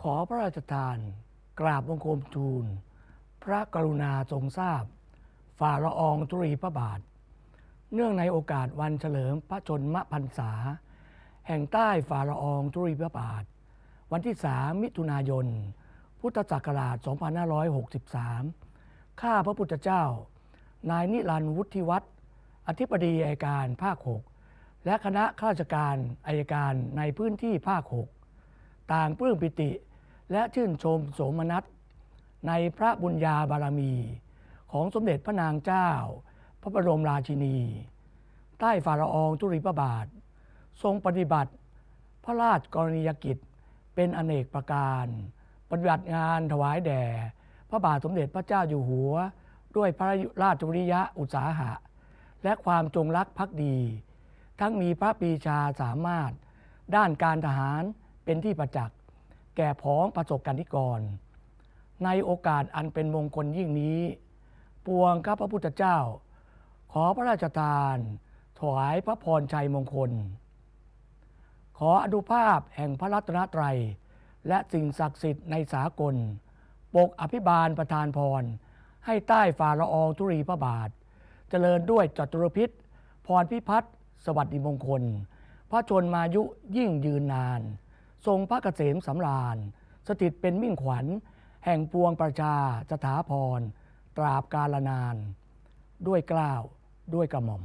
ขอพระราชทาน กราบบังคมทูล พระกรุณาทรงทราบ ฝ่าละอองธุรีพระบาท เนื่องในโอกาสวันเฉลิมพระชนมพรรษา แห่งใต้ฝ่าละอองธุรีพระบาท วันที่3มิถุนายน พุทธศักราช 2563 ข้าพระพุทธเจ้า นายนิรันดร์วุฒิวัฒน์อธิบดีอายการภาค 6 และคณะข้าราชการอายการในพื้นที่ภาค 6 ต่างปลื้มปิติ และชื่นชมโสมนัสในพระบุญญาบารมี ของสมเด็จพระนางเจ้า พระบรมราชินี ใต้ฝ่าละอองธุรีพระบาท ทรงปฏิบัติ พระราชกรณียกิจเป็นอเนกประการ ปฏิบัติงานถวายแด่ พระบาทสมเด็จพระเจ้าอยู่หัว ด้วยพระราชวิริยะอุตสาหะ และความจงรักภักดี ทั้งมีพระปีชาสามารถด้านการทหาร เป็นที่ประจักษ์แก่พ้องประสบการนิกร ในโอกาสอันเป็นมงคลยิ่งนี้ ปวงข้าพระพุทธเจ้า ขอพระราชทาน ถวายพระพรชัยมงคล ขออนุภาพแห่งพระรัตนตรัย และสิ่งศักดิ์สิทธิ์ในสากล ปกอภิบาลประทานพร ให้ใต้ฝ่าละอองธุรีพระบาท เจริญด้วยจตุรพิษ พรพิพัฒน์สวัสดิมงคล พระชนมายุยิ่งยืนนาน ทรงพระเกษมสำราญ สถิตเป็นมิ่งขวัญ แห่งปวงประชาสถาพร ตราบกาลนาน ด้วยกล้าวด้วยกระหม่อม